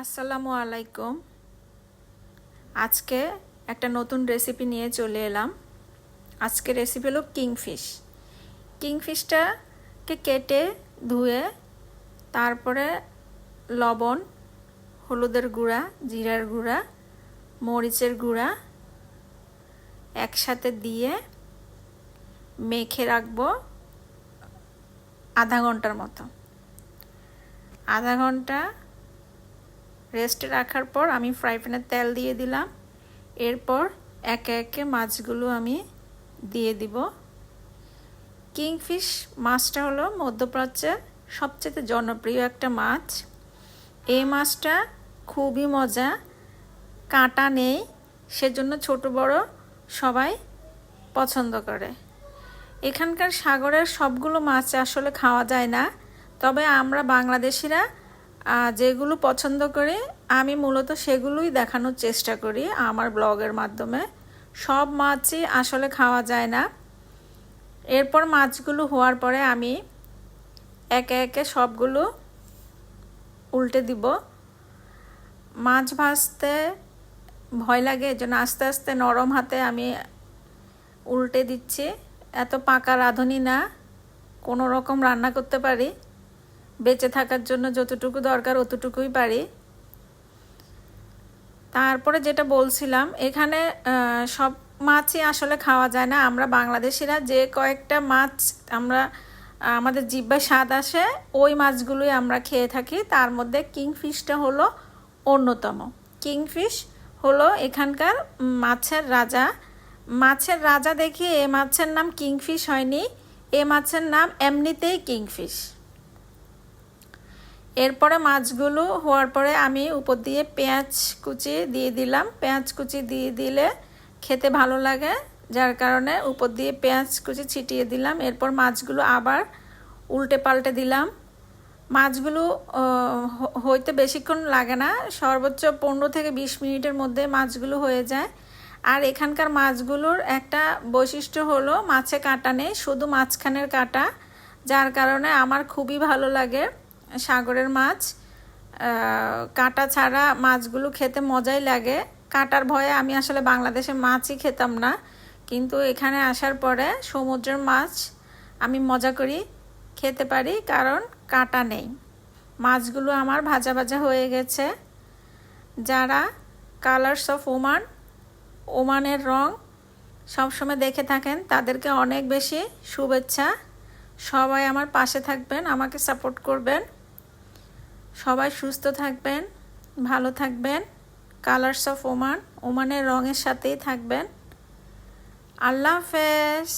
আসসালামু আলাইকুম। আজকে একটা নতুন রেসিপি নিয়ে চলে এলাম। আজকে রেসিপি হলো কিংফিশ। কিংফিশটাকে কেটে ধুয়ে তারপরে লবণ, হলুদের গুঁড়া, জিরার গুঁড়া, মরিচের গুঁড়া একসাথে দিয়ে মেখে রাখব আধা ঘণ্টার মতো। আধা ঘণ্টা রেস্টে রাখার পর আমি ফ্রাই প্যানে তেল দিয়ে দিলাম। এরপর একে একে মাছগুলো আমি দিয়ে দিব। কিংফিশ মাছটা হলো মধ্যপ্রাচ্যের সবচেয়ে জনপ্রিয় একটা মাছ। এই মাছটা খুবই মজা, কাঁটা নেই, সেজন্য ছোট বড় সবাই পছন্দ করে। এখানকার সাগরের সবগুলো মাছ আসলে খাওয়া যায় না, তবে আমরা বাংলাদেশিরা যেগুলো পছন্দ করি, আমি মূলত সেগুলোই দেখানোর চেষ্টা করি আমার ব্লগের মাধ্যমে। সব মাছই আসলে খাওয়া যায় না। এরপর মাছগুলো হওয়ার পরে আমি একে একে সবগুলো উল্টে দিব। মাছ ভাজতে ভয় লাগে এজন্য আস্তে আস্তে নরম হাতে আমি উল্টে দিচ্ছি। এত পাকা রাঁধুনি না, কোনো রকম রান্না করতে পারি। বেঁচে থাকার জন্য যতটুকু দরকার অতটুকুই পারি। তারপরে যেটা বলছিলাম, এখানে সব মাছই আসলে খাওয়া যায় না। আমরা বাংলাদেশিরা যে কয়েকটা মাছ আমরা আমাদের জিব্বায় স্বাদ আসে, ওই মাছগুলোই আমরা খেয়ে থাকি। তার মধ্যে কিংফিশটা হলো অন্যতম। কিংফিশ হলো এখানকার মাছের রাজা। মাছের রাজা দেখি এ মাছের নাম কিংফিশ হয়নি। এ মাছের নাম এমনিতেই কিংফিশ। এরপরে মাছগুলো হওয়ার পরে আমি উপর দিয়ে পেঁয়াজ কুচি দিয়ে দিলাম। পেঁয়াজ কুচি দিয়ে দিলে খেতে ভালো লাগে, যার কারণে উপর দিয়ে পেঁয়াজ কুচি ছিটিয়ে দিলাম। এরপর মাছগুলো আবার উল্টে পাল্টে দিলাম। মাছগুলো হইতে বেশিক্ষণ লাগে না, সর্বোচ্চ পনেরো থেকে বিশ মিনিটের মধ্যে মাছগুলো হয়ে যায়। আর এখানকার মাছগুলোর একটা বৈশিষ্ট্য হলো, মাছে কাটা নেই, শুধু মাঝখানের কাটা, যার কারণে আমার খুবই ভালো লাগে। সাগরের মাছ কাঁটা ছাড়া মাছগুলো খেতে মজাই লাগে। কাঁটার ভয়ে আমি আসলে বাংলাদেশে মাছই খেতাম না। কিন্তু এখানে আসার পরে সমুদ্রের মাছ আমি মজা করি, খেতে পারি কারণ কাঁটা নেই। মাছগুলো আমার ভাজা ভাজা হয়ে গেছে। যারা কালার্স অফ ওমান ওমানের রং সবসময় দেখে থাকেন, তাদেরকে অনেক বেশি শুভেচ্ছা। সবাই আমার পাশে থাকবেন, আমাকে সাপোর্ট করবেন। সবাই সুস্থ থাকবেন ভালো থাকবেন। কালার্স অফ ওমান ওমানের রঙের সাথেই থাকবেন। আল্লাহ হাফেজ।